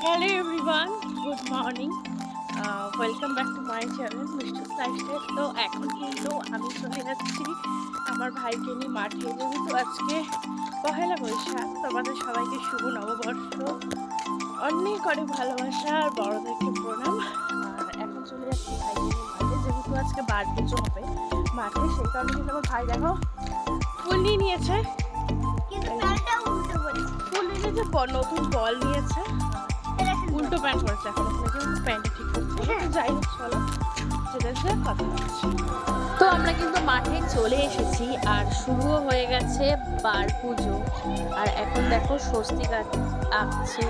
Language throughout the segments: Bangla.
Hello everyone good morning welcome back to my channel mister lifestyle তো এখন কিন্তু আমি চলে যাচ্ছি আমার ভাইকে নিয়ে মাঠে। যেহেতু আজকে পহেলা বৈশাখ তোমাদের সবাইকে শুভ নববর্ষ। অনেক অনেক ভালোবাসা আর বড়দেরকে প্রণাম। আর এখন চলে যাচ্ছি ভাইকে নিয়ে মাঠে। যেহেতু আজকে বার পুজো হবে মাঠে সেই কারণে কিন্তু আমার ভাই দেখো ফুল নিয়ে নিয়েছে। ফুল নিয়েছে ব- নতুন বল নিয়েছে। উল্টো প্যান্ট পরেছে এখন কিন্তু প্যান্টটা ঠিক করছে। যাই হোক চলো। যেটা সে কথা তো আমরা কিন্তু মাঠে চলে এসেছি আর শুরুও হয়ে গেছে বার পুজো। আর এখন দেখো স্বস্তিক আঁক- আঁকছে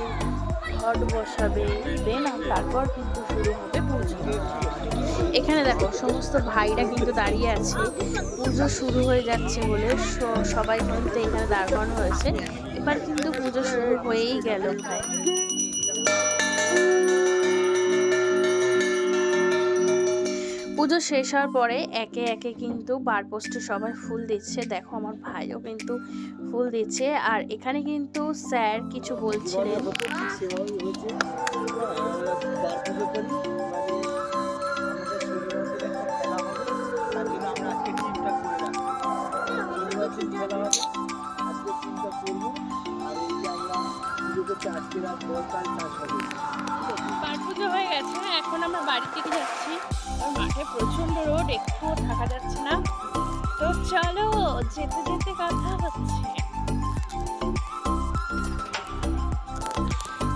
ঘট বসাবে দেন তারপর কিন্তু শুরু হবে পুজো। এখানে দেখো সমস্ত ভাইরা কিন্তু দাঁড়িয়ে আছে। পুজো শুরু হয়ে যাচ্ছে বলে স- সবাই কিন্তু এখানে দাঁড় করানো হয়েছে। এবার কিন্তু পুজো শুরু হয়েই গেল। ভাই পুজো শেষ হওয়ার পরে একে একে কিন্তু বার পোস্টে সবাই ফুল দিচ্ছে। দেখো আমার ভাইও কিন্তু ফুল দিচ্ছে। আর এখানে কিন্তু স্যার কিছু বলছিলেন। পুজো হয়ে গেছে। এখন আমরা বাড়ি থেকে যাচ্ছি। মাঠে প্রচণ্ড রোদ, একটুও থাকা যাচ্ছে না। তো চলো, যেতে যেতে কথা হচ্ছে।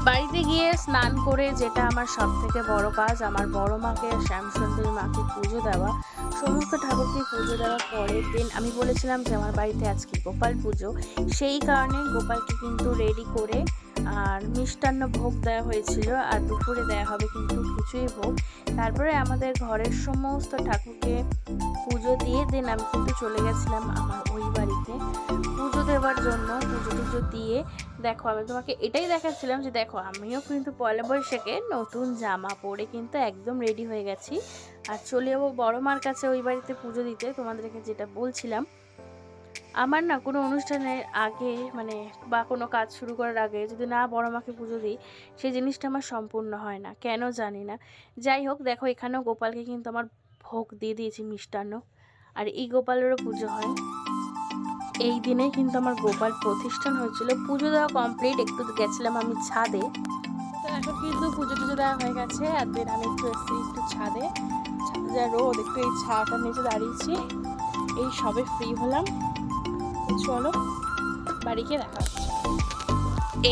বাড়িতে গিয়ে স্নান করে যেটা আমার সব থেকে বড় কাজ, আমার বড় মাকে, শ্যামসুন্দরী মাকে পুজো দেওয়া। সমস্ত ঠাকুরকে পুজো দেওয়ার পরের দিন আমি বলেছিলাম যে আমার বাড়িতে আজকে গোপাল পুজো। সেই কারণে গোপালকে কিন্তু রেডি করে আর মিষ্টান্ন ভোগ দেওয়া হয়েছিল আর দুপুরে দেওয়া হবে কিন্তু কিছুই ভোগ। তারপরে আমাদের ঘরের সমস্ত ঠাকুরকে পুজো দিয়ে দেন আমি কিন্তু চলে গেছিলাম আমার ওই বাড়িতে। পুজো দেওয়ার জন্য, পুজো টুজো দিয়ে। দেখো, আমি তোমাকে এটাই দেখাচ্ছিলাম যে দেখো, আমিও কিন্তু পয়লা বৈশাখে নতুন জামা পরে কিন্তু একদম রেডি হয়ে গেছি। আর চলে যাব বড় মার কাছে ওই বাড়িতে পুজো দিতে। তোমাদেরকে যেটা বলছিলাম আমার না কোনো অনুষ্ঠানের আগে মানে বা কোনো কাজ শুরু করার আগে যদি না বড় মাকে পুজো দিই, সেই জিনিসটা আমার সম্পূর্ণ হয় না। কেন জানি না। যাই হোক, দেখো এখানেও গোপালকে কিন্তু আমার ভোগ দিয়ে দিয়েছি মিষ্টান্ন। আর এই গোপালেরও পুজো হয়। এই দিনে কিন্তু আমার গোপাল প্রতিষ্ঠান হয়েছিল। পুজো দেওয়া কমপ্লিট একটু গেছিলাম আমি ছাদে। তো এখন কিন্তু পুজো টুজো দেওয়া হয়ে গেছে। আর দেন আমি একটু এসেছি একটু ছাদে। ছাদে যা রোদ, একটু এই ছাটার নিচে দাঁড়িয়েছি। এই সবে ফ্রি হলাম। চলো, বাড়ি গিয়ে দেখা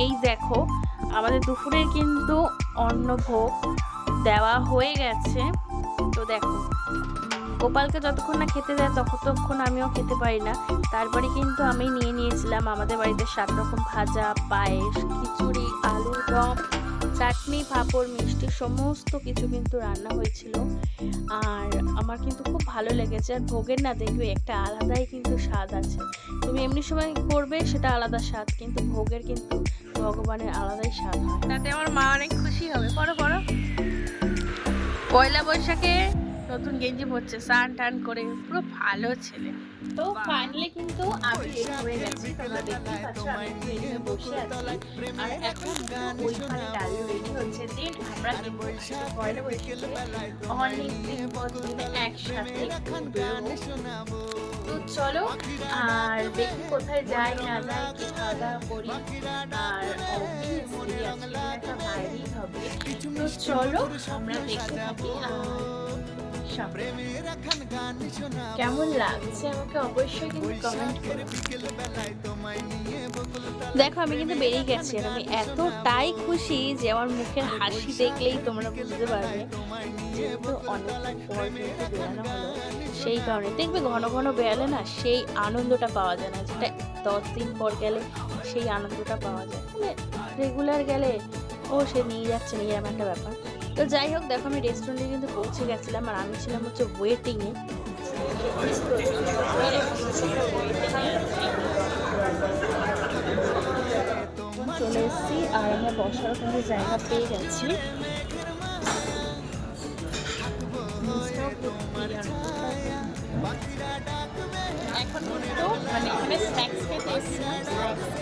এই দেখো, আমাদের দুপুরের কিন্তু অন্নভোগ দেওয়া হয়ে গেছে। তো দেখো, গোপালকে যতক্ষণ না খেতে দেয়, ততক্ষণ আমিও খেতে পারি না। তারপরে কিন্তু আমি নিয়ে নিয়েছিলাম আমাদের বাড়িতে সাত রকম ভাজা, পায়েস, খিচুড়ি, আলুর দম। চাটনি, পাঁপড়, মিষ্টি সমস্ত কিছু কিন্তু রান্না হয়েছিল। আর আমার কিন্তু খুব ভালো লেগেছে। আর ভোগের না দেখবে, একটা আলাদাই কিন্তু স্বাদ আছে। তুমি এমনি সময় করবে, সেটা আলাদা স্বাদ, কিন্তু ভোগের কিন্তু ভগবানের আলাদাই স্বাদ তাতে আমার মা অনেক খুশি হবে। বড় বড় পয়লা বৈশাখে নতুন গেঞ্জি পরছে স্নান টান করে পুরো ভালো ছেলে। তো ফাইনালি কিন্তু আমি রেডি হয়ে গেছি তোমরা দেখতেই পাচ্ছ আমি রেডি হয়ে বসে আছি। আর এখন ওইখানে ডাল রেডি হচ্ছে দেন আমরা কিন্তু অনেক দিন পর একসাথে তো চলো আর দেখি কোথায় যাই না যাই কি খাওয়া দাওয়া করি। আর অবভিয়াসলি আজকে একটা বাইরেই হবে। তো চলো আমরা দেখতে থাকি আর। কেমন লাগছে আমাকে অবশ্যই কিন্তু কমেন্ট করো। দেখো আমি কিন্তু বেরিয়ে গেছি আর আমি এতটাই খুশি যে আমার মুখের হাসি দেখলেই তোমরা বুঝতে পারবে যেহেতু অনেক পর কিন্তু বেরানো হলো। সেই কারণে দেখবে ঘন ঘন বেরালে না সেই আনন্দটা পাওয়া যায় না যেটা দশ দিন পর গেলে সেই আনন্দটা পাওয়া যায়। মানে রেগুলার গেলে ও সে নিয়ে যাচ্ছে নিয়ে এমন একটা ব্যাপার। তো যাই হোক, দেখো আমি রেস্টুরেন্টে কিন্তু পৌঁছে গেছিলাম আর আমি ছিলাম হচ্ছে ওয়েটিংয়ে চলে এসেছি আর আমরা বসার কোনো জায়গা পেয়ে গেছি। এখন মানে এখানে স্ন্যাক্স খেতে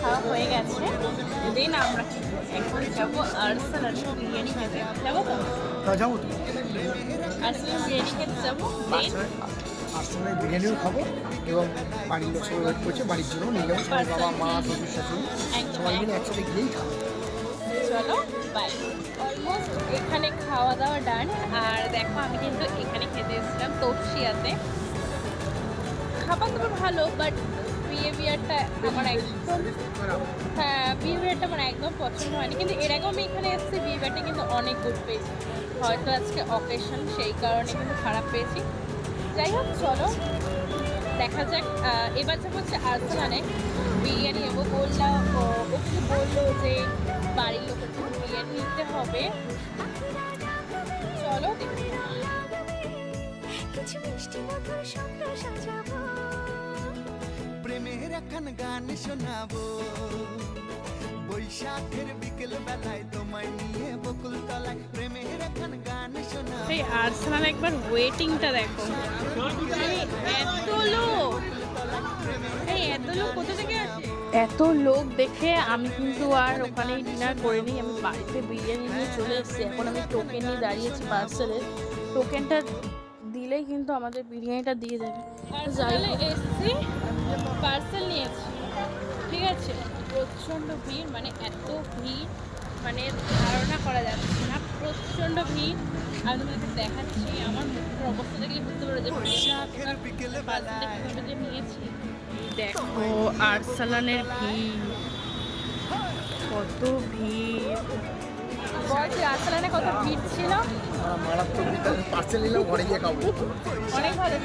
খাওয়া হয়ে গেছে। দেন আমরা এখন যাব? আর্সেলানে বিরিয়ানি খেতে যাব। তো? তা যাব তো। আর্সেলান বিরিয়ানি খেতে যাব? আশ্রমে বিরিয়ানিও খাব এবং বাড়ির লোক সবাই ওয়েট করছে বাড়ির জন্য নিয়ে যাব সবাই বাবা মা শ্বশুর শাশুড়ি সবাই মিলে একসাথে গিয়েই খাব। চলো বাই অলমোস্ট এখানে খাওয়া দাওয়া ডান আর দেখো আমি কিন্তু এখানে খেতে এসেছিলাম তপসিয়াতে। খাবার দাবার ভালো বাট বিহেভিয়ারটা আমার একদম হ্যাঁ বিহেভিয়ারটা আমার একদম পছন্দ হয়নি। কিন্তু এর আগেও আমি এখানে এসেছি বিহেভিয়ারটা কিন্তু অনেক গুড পেয়েছি। হয়তো আজকে অকেশন সেই কারণে কিন্তু খারাপ পেয়েছি। যাই হোক, চলো, দেখা যাক এবার যাব হচ্ছে আর্সেলানে বিরিয়ানি নেব বললাম ও কিন্তু বলল যে বাড়ির লোকের জন্য বিরিয়ানি নিতে হবে। চলো কিছু মিষ্টি মধুর স্বপ্ন সাজাবো। প্রেমের এখন গান শোনাবো বৈশাখের বিকেল বেলায় তোমায় নিয়ে বকুল তলায় প্রেমের এখন গান শোনাবো এই আর্সেনাল একবার ওয়েটিংটা দেখো এত লোক। এই এত লোক কোথা থেকে আসে? এত লোক দেখে আমি কিন্তু আর ওখানে ডিনার করিনি আমি বাড়িতে বিরিয়ানি নিয়ে চলে এসেছি। এখন আমি টোকেন নিয়ে দাঁড়িয়েছি পার্সেলের টোকেনটা দিলেই কিন্তু আমাদের বিরিয়ানিটা দিয়ে দেবে। এসেছি পার্সেল নিয়েছি ঠিক আছে? প্রচণ্ড ভিড় মানে এত ভিড় মানে ধারণা করা যাচ্ছে না প্রচণ্ড ভিড়। আমি তোমাদেরকে দেখাচ্ছি আমার মুখের অবস্থা দেখলে বুঝতে পারো যে যে নিয়েছি। দেখো আর্সালানের ভিড়। কত ভিড়। আর্সালানে কত ভিড় ছিল? আমরা মারাত্মক পার্সেল নিলাম ঘরে গিয়ে খাব অনেক ভালো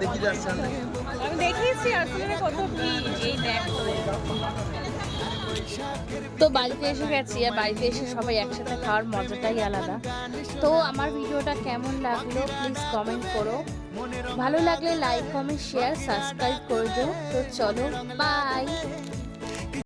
দেখি যাচ্ছে আমি দেখিয়েছি আর্সেলানে কত ভিড় এই দেখো। তো বাড়িতে এসে গেছি আর বাড়িতে এসে সবাই একসাথে খাওয়ার মজাটাই আলাদা। তো আমার ভিডিওটা কেমন লাগল প্লিজ কমেন্ট করো। ভালো লাগলে লাইক কমেন্ট শেয়ার সাবস্ক্রাইব করে দিও। তো চলো বাই